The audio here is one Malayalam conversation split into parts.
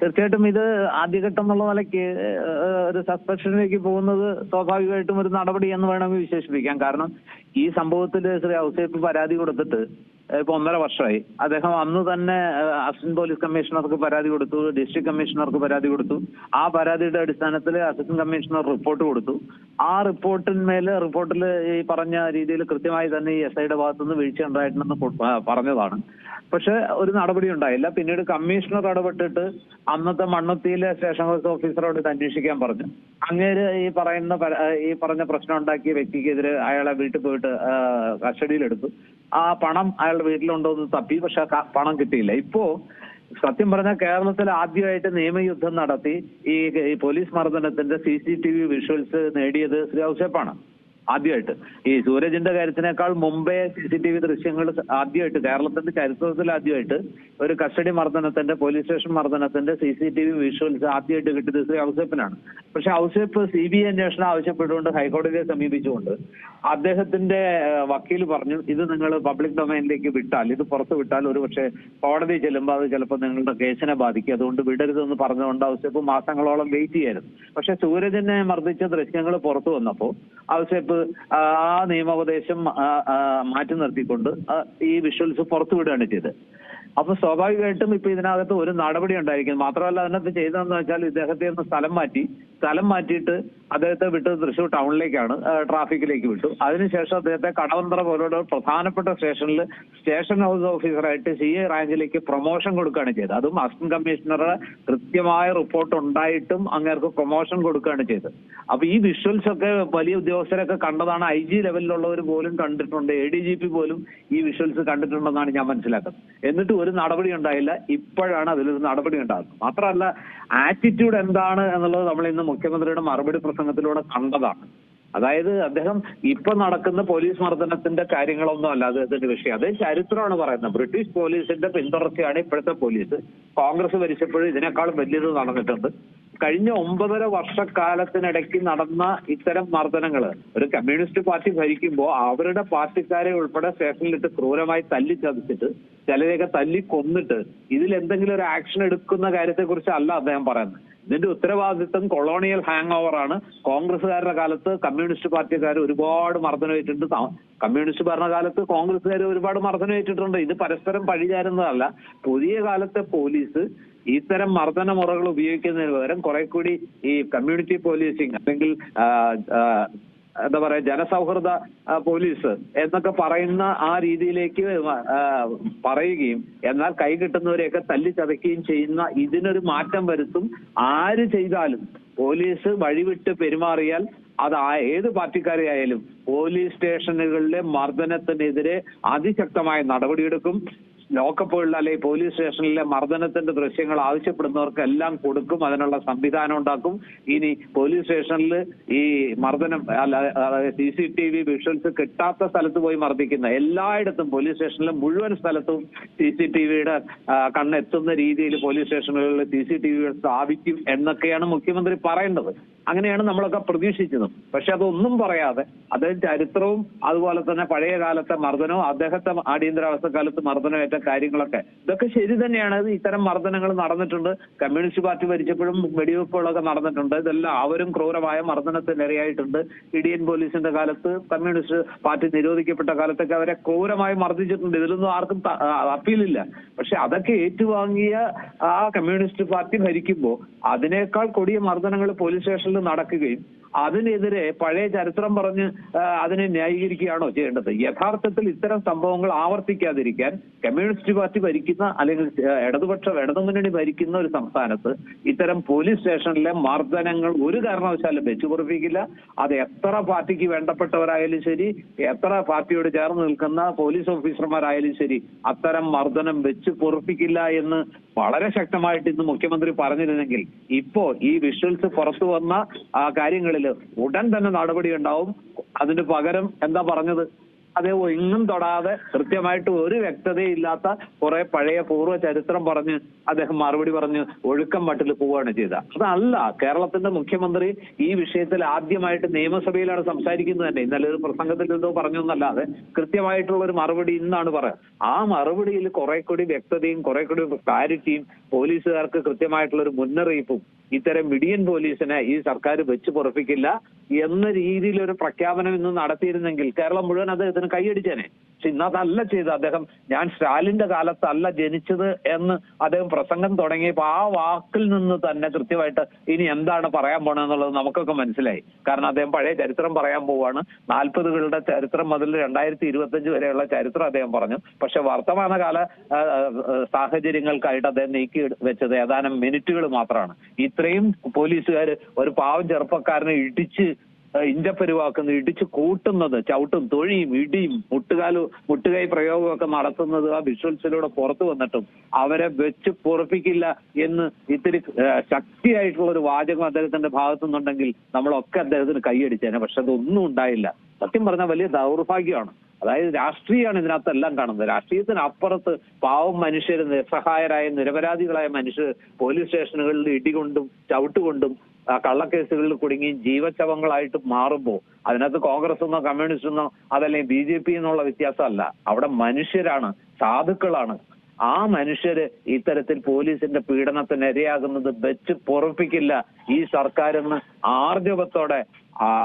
തീർച്ചയായിട്ടും ഇത് ആദ്യഘട്ടം എന്നുള്ള നിലയ്ക്ക് ഒരു സസ്പെൻഷനിലേക്ക് പോകുന്നത് സ്വാഭാവികമായിട്ടും ഒരു നടപടി എന്ന് വേണമെങ്കിൽ വിശേഷിപ്പിക്കാം. കാരണം ഈ സംഭവത്തിൽ ശ്രീ ഔസേപ്പ് പരാതി കൊടുത്തിട്ട് ഇപ്പൊ ഒന്നര വർഷമായി. അദ്ദേഹം അന്ന് തന്നെ അസിസ്റ്റന്റ് പോലീസ് കമ്മീഷണർക്ക് പരാതി കൊടുത്തു ഡിസ്ട്രിക്ട് കമ്മീഷണർക്ക് പരാതി കൊടുത്തു. ആ പരാതിയുടെ അടിസ്ഥാനത്തിൽ അസിസ്റ്റന്റ് കമ്മീഷണർ റിപ്പോർട്ട് കൊടുത്തു. ആ റിപ്പോർട്ടിന്മേൽ റിപ്പോർട്ടിൽ ഈ പറഞ്ഞ രീതിയിൽ കൃത്യമായി തന്നെ ഈ എസ് ഐയുടെ ഭാഗത്തുനിന്ന് വീഴ്ച ഉണ്ടായിട്ടുണ്ടെന്ന് പറഞ്ഞതാണ്. പക്ഷെ ഒരു നടപടി ഉണ്ടായില്ല. പിന്നീട് കമ്മീഷണർ ഇടപെട്ടിട്ട് അന്നത്തെ മണ്ണുത്തിയിലെ സ്റ്റേഷൻ ഹൗസ് ഓഫീസറോട് അന്വേഷിക്കാൻ പറഞ്ഞു. അങ്ങേര് ഈ പറയുന്ന ഈ പറഞ്ഞ പ്രശ്നം ഉണ്ടാക്കിയ വ്യക്തിക്കെതിരെ അയാളെ വീട്ടിൽ പോയിട്ട് കസ്റ്റഡിയിലെടുത്തു. ആ പണം അയാളുടെ വീട്ടിലുണ്ടോ എന്ന് തപ്പി പക്ഷെ പണം കിട്ടിയില്ല. ഇപ്പോ സത്യം പറഞ്ഞാൽ കേരളത്തിൽ ആദ്യമായിട്ട് നിയമയുദ്ധം നടത്തി ഈ police മർദ്ദനത്തിന്റെ C C T V visuals നേടിയത് ശ്രീ ഔസേപ്പാണ്. ആദ്യമായിട്ട്. ഈ സൂരജിന്റെ കാര്യത്തിനേക്കാൾ മുമ്പേ സി സി ടി വി ദൃശ്യങ്ങൾ ആദ്യമായിട്ട് കേരളത്തിന്റെ ചരിത്രത്തിൽ ആദ്യമായിട്ട് ഒരു കസ്റ്റഡി മർദ്ദനത്തിന്റെ police station മർദ്ദനത്തിന്റെ C C T V visuals ആദ്യമായിട്ട് കിട്ടിയത് ശ്രീ ഔസേപ്പിനാണ്. പക്ഷെ ഔസേപ്പ് സി ബി ഐ അന്വേഷണം ആവശ്യപ്പെട്ടുകൊണ്ട് ഹൈക്കോടതിയെ സമീപിച്ചുകൊണ്ട് അദ്ദേഹത്തിന്റെ വക്കീൽ പറഞ്ഞു ഇത് നിങ്ങൾ പബ്ലിക് ഡൊമൈനിലേക്ക് വിട്ടാൽ ഇത് പുറത്ത് വിട്ടാൽ ഒരു പക്ഷേ കോടതി ചെല്ലുമ്പോൾ അത് ചിലപ്പോൾ നിങ്ങളുടെ കേസിനെ ബാധിക്കും. അതുകൊണ്ട് വിടരുതെന്ന് പറഞ്ഞുകൊണ്ട് ഔസേപ്പ് മാസങ്ങളോളം വെയിറ്റ് ചെയ്യായിരുന്നു. പക്ഷെ സൂരജിനെ മർദ്ദിച്ച ദൃശ്യങ്ങൾ പുറത്തു വന്നപ്പോൾ ഔസേപ്പ് ആ നിയമോപദേശം മാറ്റി നിർത്തിക്കൊണ്ട് ഈ വിഷ്വൽസ് പുറത്തു വിടുകയാണ് ചെയ്തത്. അപ്പൊ സ്വാഭാവികമായിട്ടും ഇപ്പൊ ഇതിനകത്ത് ഒരു നടപടി ഉണ്ടായിരിക്കും മാത്രമല്ല അതിനകത്ത് ചെയ്തതെന്ന് വെച്ചാൽ ഇദ്ദേഹത്തെ ഒന്ന് സ്ഥലം മാറ്റി. സ്ഥലം മാറ്റിയിട്ട് അദ്ദേഹത്തെ വിട്ടത് തൃശ്ശൂർ ടൗണിലേക്കാണ് ട്രാഫിക്കിലേക്ക് വിട്ടു. അതിനുശേഷം അദ്ദേഹത്തെ കടവന്ത്ര പോലുള്ള പ്രധാനപ്പെട്ട സ്റ്റേഷനിൽ സ്റ്റേഷൻ ഹൗസ് ഓഫീസറായിട്ട് സി എ റാങ്കിലേക്ക് പ്രൊമോഷൻ കൊടുക്കുകയാണ് ചെയ്തത്. അതും അസിസ്റ്റന്റ് കമ്മീഷണറുടെ കൃത്യമായ റിപ്പോർട്ട് ഉണ്ടായിട്ടും അങ്ങേർക്ക് പ്രൊമോഷൻ കൊടുക്കുകയാണ് ചെയ്തത്. അപ്പൊ ഈ വിഷ്വൽസ് ഒക്കെ വലിയ ഉദ്യോഗസ്ഥരൊക്കെ കണ്ടതാണ്. ഐ ജി ലെവലിലുള്ളവർ പോലും കണ്ടിട്ടുണ്ട്. എ ഡി ജി പി പോലും ഈ വിഷ്വൽസ് കണ്ടിട്ടുണ്ടെന്നാണ് ഞാൻ മനസ്സിലാക്കുന്നത്. എന്നിട്ട് ഒരു നടപടി ഉണ്ടായില്ല. ഇപ്പോഴാണ് അതിലൊരു നടപടി ഉണ്ടാകുന്നത്. മാത്രമല്ല ആറ്റിറ്റ്യൂഡ് എന്താണ് എന്നുള്ളത് നമ്മൾ ഇന്ന് മുഖ്യമന്ത്രിയുടെ മറുപടി പ്രസംഗത്തിലൂടെ കണ്ടതാണ്. അതായത് അദ്ദേഹം ഇപ്പൊ നടക്കുന്ന പോലീസ് മർദ്ദനത്തിന്റെ കാര്യങ്ങളൊന്നും അല്ല അദ്ദേഹത്തിന്റെ വിഷയം. അത് ചരിത്രമാണ് പറയുന്നത്. ബ്രിട്ടീഷ് പോലീസിന്റെ പിന്തുടർച്ചയാണ് ഇപ്പോഴത്തെ പോലീസ്. കോൺഗ്രസ് ഭരിച്ചപ്പോഴും ഇതിനേക്കാളും വലിയത് നടന്നിട്ടുണ്ട്. കഴിഞ്ഞ ഒമ്പതര വർഷക്കാലത്തിനിടയ്ക്ക് നടന്ന ഇത്തരം മർദ്ദനങ്ങൾ ഒരു കമ്മ്യൂണിസ്റ്റ് പാർട്ടി ഭരിക്കുമ്പോൾ അവരുടെ പാർട്ടിക്കാരെ ഉൾപ്പെടെ സ്റ്റേഷനിലിട്ട് ക്രൂരമായി തല്ലി ചതച്ചിട്ട് ചിലരെയൊക്കെ തല്ലി കൊന്നിട്ട് ഇതിൽ എന്തെങ്കിലും ഒരു ആക്ഷൻ എടുക്കുന്ന കാര്യത്തെക്കുറിച്ച് അല്ല അദ്ദേഹം പറയുന്നത്. ഇതിന്റെ ഉത്തരവാദിത്വം കൊളോണിയൽ ഹാങ് ആണ്. കോൺഗ്രസ്സുകാരുടെ കാലത്ത് കമ്മ്യൂണിസ്റ്റ് പാർട്ടിക്കാർ ഒരുപാട് മർദ്ദനമേറ്റിട്ടുണ്ട് കമ്മ്യൂണിസ്റ്റ് ഭരണകാലത്ത് കോൺഗ്രസ്സുകാർ ഒരുപാട് മർദ്ദനമേറ്റിട്ടുണ്ട് ഇത് പരസ്പരം പഴിചാരുന്നതല്ല. പുതിയ കാലത്തെ പോലീസ് ഇത്തരം മർദ്ദന മുറകൾ ഉപയോഗിക്കുന്നതിന് പകരം കുറെ കൂടി ഈ കമ്മ്യൂണിറ്റി പോലീസിങ് അല്ലെങ്കിൽ എന്താ പറയാ ജനസൗഹൃദ പോലീസ് എന്നൊക്കെ പറയുന്ന ആ രീതിയിലേക്ക് പറയുകയും എന്നാൽ കൈ കിട്ടുന്നവരെയൊക്കെ തല്ലി ചതയ്ക്കുകയും ചെയ്യുന്ന ഇതിനൊരു മാറ്റം വരുത്തും. ആര് ചെയ്താലും പോലീസ് വഴിവിട്ട് പെരുമാറിയാൽ അത് ഏത് പാർട്ടിക്കാരെയായാലും പോലീസ് സ്റ്റേഷനുകളിലെ മർദ്ദനത്തിനെതിരെ അതിശക്തമായ നടപടിയെടുക്കും. ലോക്കപ്പുകളിൽ അല്ലെങ്കിൽ പോലീസ് സ്റ്റേഷനിലെ മർദ്ദനത്തിന്റെ ദൃശ്യങ്ങൾ ആവശ്യപ്പെടുന്നവർക്കെല്ലാം കൊടുക്കും. അതിനുള്ള സംവിധാനം ഉണ്ടാക്കും. ഇനി പോലീസ് സ്റ്റേഷനിൽ ഈ മർദ്ദനം അല്ല C C T V visuals കിട്ടാത്ത സ്ഥലത്ത് പോയി മർദ്ദിക്കുന്ന എല്ലായിടത്തും പോലീസ് സ്റ്റേഷനിലെ മുഴുവൻ സ്ഥലത്തും സി സി ടി വിയുടെ കണ്ണെത്തുന്ന രീതിയിൽ പോലീസ് സ്റ്റേഷനുകളിൽ സി സി ടി വി സ്ഥാപിക്കും എന്നൊക്കെയാണ് മുഖ്യമന്ത്രി പറയേണ്ടത്. അങ്ങനെയാണ് നമ്മളൊക്കെ പ്രതീക്ഷിച്ചത് പക്ഷെ അതൊന്നും പറയാതെ അദ്ദേഹം ചരിത്രവും അതുപോലെ തന്നെ പഴയ കാലത്തെ മർദ്ദനവും അദ്ദേഹത്തെ അടിയന്തരാവസ്ഥ കാലത്ത് മർദ്ദനമേറ്റ കാര്യങ്ങളൊക്കെ. ഇതൊക്കെ ശരി തന്നെയാണ്. ഇത് ഇത്തരം മർദ്ദനങ്ങൾ നടന്നിട്ടുണ്ട്. കമ്മ്യൂണിസ്റ്റ് പാർട്ടി ഭരിച്ചപ്പോഴും വെടിവെപ്പുകളൊക്കെ നടന്നിട്ടുണ്ട്. ഇതെല്ലാം അവരും ക്രൂരമായ മർദ്ദനത്തിന് ഇരയായിട്ടുണ്ട്. ഇടിയൻ പോലീസിന്റെ കാലത്ത് കമ്മ്യൂണിസ്റ്റ് പാർട്ടി നിരോധിക്കപ്പെട്ട കാലത്തൊക്കെ അവരെ ക്രൂരമായി മർദ്ദിച്ചിട്ടുണ്ട്. ഇതിലൊന്നും ആർക്കും അപ്പീലില്ല പക്ഷെ അതൊക്കെ ഏറ്റുവാങ്ങിയ ആ കമ്മ്യൂണിസ്റ്റ് പാർട്ടി ഭരിക്കുമ്പോൾ അതിനേക്കാൾ കൊടിയ മർദ്ദനങ്ങൾ പോലീസ് സ്റ്റേഷനിൽ നടക്കുകയും അതിനെതിരെ പഴയ ചരിത്രം പറഞ്ഞ് അതിനെ ന്യായീകരിക്കുകയാണോ ചെയ്യേണ്ടത്? യഥാർത്ഥത്തിൽ ഇത്തരം സംഭവങ്ങൾ ആവർത്തിക്കാതിരിക്കാൻ കമ്മ്യൂണിസ്റ്റ് പാർട്ടി ഭരിക്കുന്ന അല്ലെങ്കിൽ ഇടതുപക്ഷ ഇടതുമുന്നണി ഭരിക്കുന്ന ഒരു സംസ്ഥാനത്ത് ഇത്തരം പോലീസ് സ്റ്റേഷനിലെ മർദ്ദനങ്ങൾ ഒരു കാരണവശാലും വെച്ചു പൊറപ്പിക്കില്ല അത് എത്ര പാർട്ടിക്ക് വേണ്ടപ്പെട്ടവരായാലും ശരി എത്ര പാർട്ടിയോട് ചേർന്ന് നിൽക്കുന്ന പോലീസ് ഓഫീസർമാരായാലും ശരി അത്തരം മർദ്ദനം വെച്ച് പൊറപ്പിക്കില്ല എന്ന് വളരെ ശക്തമായിട്ട് ഇന്ന് മുഖ്യമന്ത്രി പറഞ്ഞിരുന്നെങ്കിൽ ഇപ്പോ ഈ വിഷ്വൽസ് പുറത്തു വന്ന ആ കാര്യങ്ങളിൽ ഉടൻ തന്നെ നടപടി ഉണ്ടാവും. അതിന് പകരം എന്താ പറഞ്ഞത്? അതേ ഒന്നും തൊടാതെ കൃത്യമായിട്ട് ഒരു വ്യക്തതയില്ലാത്ത കുറെ പഴയ പൂർവ ചരിത്രം പറഞ്ഞ് അദ്ദേഹം മറുപടി പറഞ്ഞ് ഒഴുക്കം മട്ടിൽ പോവുകയാണ് ചെയ്തത്. അതല്ല കേരളത്തിന്റെ മുഖ്യമന്ത്രി ഈ വിഷയത്തിൽ ആദ്യമായിട്ട് നിയമസഭയിലാണ് സംസാരിക്കുന്നത് തന്നെ. ഇന്നലെ ഒരു പ്രസംഗത്തിൽ എന്തോ പറഞ്ഞു എന്നല്ലാതെ കൃത്യമായിട്ടുള്ള ഒരു മറുപടി ഇന്നാണ് പറയാം ആ മറുപടിയിൽ കുറെ കൂടി വ്യക്തതയും കുറെ കൂടി ക്ലാരിറ്റിയും പോലീസുകാർക്ക് കൃത്യമായിട്ടുള്ള ഒരു മുന്നറിയിപ്പും ഇത്തരം മിഡിയൻ പോലീസിനെ ഈ സർക്കാർ വെച്ച് പൊറപ്പിക്കില്ല എന്ന രീതിയിൽ ഒരു പ്രഖ്യാപനം ഇന്ന് നടത്തിയിരുന്നെങ്കിൽ കേരളം മുഴുവൻ അദ്ദേഹത്തിന് കൈയടിച്ചേനെ. പക്ഷെ ഇന്ന് അതല്ല ചെയ്തത് അദ്ദേഹം. ഞാൻ സ്റ്റാലിന്റെ കാലത്തല്ല ജനിച്ചത് എന്ന് അദ്ദേഹം പ്രസംഗം തുടങ്ങിയപ്പോൾ ആ വാക്കിൽ നിന്ന് തന്നെ കൃത്യമായിട്ട് ഇനി എന്താണ് പറയാൻ പോണെന്നുള്ളത് നമുക്കൊക്കെ മനസ്സിലായി. കാരണം അദ്ദേഹം പഴയ ചരിത്രം പറയാൻ പോവാണ്. നാൽപ്പതുകളുടെ ചരിത്രം മുതൽ രണ്ടായിരത്തി ഇരുപത്തഞ്ച് വരെയുള്ള ചരിത്രം അദ്ദേഹം പറഞ്ഞു. പക്ഷെ വർത്തമാനകാല സാഹചര്യങ്ങൾക്കായിട്ട് അദ്ദേഹം നീക്കി വെച്ചത് ഏതാനും മിനിറ്റുകൾ മാത്രമാണ്. ഇത്രയും പോലീസുകാർ ഒരു പാവം ചെറുപ്പക്കാരനെ ഇടിച്ച് ഇഞ്ചപ്പരുവാക്കുന്നത് ഇടിച്ചു കൂട്ടുന്നത് ചവിട്ടും തൊഴിയും ഇടിയും മുട്ടുകാൽ മുട്ടുകൈ പ്രയോഗമൊക്കെ നടത്തുന്നത് ആ വിഷ്വൽസിലൂടെ പുറത്തു വന്നിട്ടും അവരെ വെച്ച് പൊറപ്പിക്കില്ല എന്ന് ഇത്തിരി ശക്തിയായിട്ടുള്ള ഒരു വാചകം അദ്ദേഹത്തിന്റെ ഭാഗത്തു നിന്നുണ്ടെങ്കിൽ നമ്മളൊക്കെ അദ്ദേഹത്തിന് കൈയടിച്ചേനെ. പക്ഷെ അതൊന്നും ഉണ്ടായില്ല. സത്യം പറഞ്ഞാൽ വലിയ ദൗർഭാഗ്യമാണ്. അതായത് രാഷ്ട്രീയമാണ് ഇതിനകത്തെല്ലാം കാണുന്നത്. രാഷ്ട്രീയത്തിന് അപ്പുറത്ത് പാവം മനുഷ്യർ നിസ്സഹായരായ നിരപരാധികളായ മനുഷ്യർ പോലീസ് സ്റ്റേഷനുകളിൽ ഇടികൊണ്ടും ചവിട്ടുകൊണ്ടും കള്ളക്കേസുകളിൽ കുടുങ്ങി ജീവശവങ്ങളായിട്ട് മാറുമ്പോൾ അതിനകത്ത് കോൺഗ്രസ് എന്നോ കമ്മ്യൂണിസ്റ്റ് എന്നോ അതല്ലെങ്കിൽ ബി ജെ പി എന്നുള്ള വ്യത്യാസമല്ല. അവിടെ മനുഷ്യരാണ് സാധുക്കളാണ്. ആ മനുഷ്യര് ഇത്തരത്തിൽ പോലീസിന്റെ പീഡനത്തിന് ഇരയാകുന്നത് വെച്ച് പൊറപ്പിക്കില്ല. ഈ സർക്കാരെന്ന് ആർജവത്തോടെ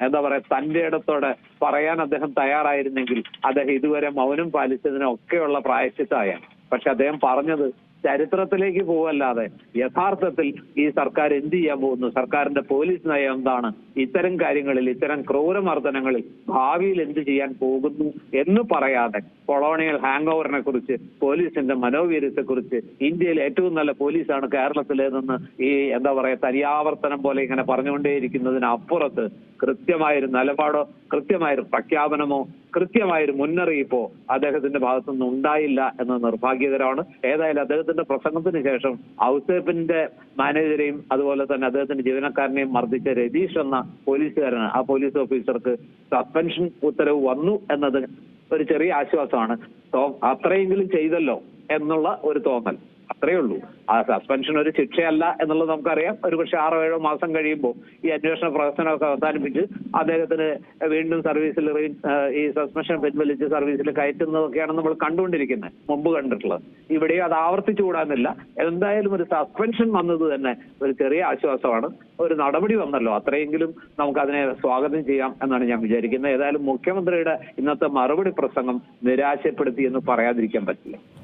എന്താ പറയാ തന്റെ ഇടത്തോടെ പറയാൻ അദ്ദേഹം തയ്യാറായിരുന്നെങ്കിൽ അദ്ദേഹം ഇതുവരെ മൗനം പാലിച്ചതിനൊക്കെയുള്ള പ്രായശ്ചിത്തമായ പക്ഷെ അദ്ദേഹം പറഞ്ഞത് ചരിത്രത്തിലേക്ക് പോവല്ലാതെ യഥാർത്ഥത്തിൽ ഈ സർക്കാർ എന്ത് ചെയ്യാൻ പോകുന്നു? സർക്കാരിന്റെ പോലീസ് നയം എന്താണ്? ഇത്തരം കാര്യങ്ങളിൽ ഇത്തരം ക്രൂരമർദ്ദനങ്ങളിൽ ഭാവിയിൽ എന്ത് ചെയ്യാൻ പോകുന്നു എന്ന് പറയാതെ കൊളോണിയൽ ഹാങ് ഓവറിനെ കുറിച്ച് പോലീസിന്റെ മനോവീര്യത്തെ കുറിച്ച് ഇന്ത്യയിൽ ഏറ്റവും നല്ല പോലീസാണ് കേരളത്തിലേതെന്ന് ഈ എന്താ പറയാ തനിയാവർത്തനം പോലെ ഇങ്ങനെ പറഞ്ഞുകൊണ്ടേയിരിക്കുന്നതിനപ്പുറത്ത് കൃത്യമായൊരു നിലപാടോ കൃത്യമായൊരു പ്രഖ്യാപനമോ കൃത്യമായൊരു മുന്നറിയിപ്പോ അദ്ദേഹത്തിന്റെ ഭാഗത്തുനിന്ന് ഉണ്ടായില്ല എന്ന നിർഭാഗ്യകരമാണ്. ഏതായാലും അദ്ദേഹത്തിന്റെ പ്രസംഗത്തിന് ശേഷം ഔസേപ്പിന്റെ മാനേജരെയും അതുപോലെ തന്നെ അദ്ദേഹത്തിന്റെ ജീവനക്കാരനെയും മർദ്ദിച്ച രതീഷ് എന്ന പോലീസുകാരനാണ് ആ പോലീസ് ഓഫീസർക്ക് സസ്പെൻഷൻ ഉത്തരവ് വന്നു എന്നത് ഒരു ചെറിയ ആശ്വാസമാണ്. അത്രയെങ്കിലും ചെയ്തല്ലോ എന്നുള്ള ഒരു തോന്നൽ. അത്രയേ ഉള്ളൂ. ആ സസ്പെൻഷൻ ഒരു ശിക്ഷയല്ല എന്നുള്ളത് നമുക്കറിയാം. ഒരു പക്ഷെ ആറോ ഏഴോ മാസം കഴിയുമ്പോൾ ഈ അന്വേഷണ പ്രവർത്തനമൊക്കെ അവസാനിപ്പിച്ച് അദ്ദേഹത്തിന് വീണ്ടും സർവീസിൽ ഈ സസ്പെൻഷൻ പിൻവലിച്ച് സർവീസിൽ കയറ്റുന്നതൊക്കെയാണ് നമ്മൾ കണ്ടുകൊണ്ടിരിക്കുന്നത്. മുമ്പ് കണ്ടിട്ടുള്ളത്. ഇവിടെയും അത് ആവർത്തിച്ചു കൂടാനില്ല. എന്തായാലും ഒരു സസ്പെൻഷൻ വന്നത് തന്നെ ഒരു ചെറിയ ആശ്വാസമാണ്. ഒരു നടപടി വന്നല്ലോ. അത്രയെങ്കിലും നമുക്കതിനെ സ്വാഗതം ചെയ്യാം എന്നാണ് ഞാൻ വിചാരിക്കുന്നത്. ഏതായാലും മുഖ്യമന്ത്രിയുടെ ഇന്നത്തെ മറുപടി പ്രസംഗം നിരാശപ്പെടുത്തി എന്ന് പറയാതിരിക്കാൻ പറ്റില്ല.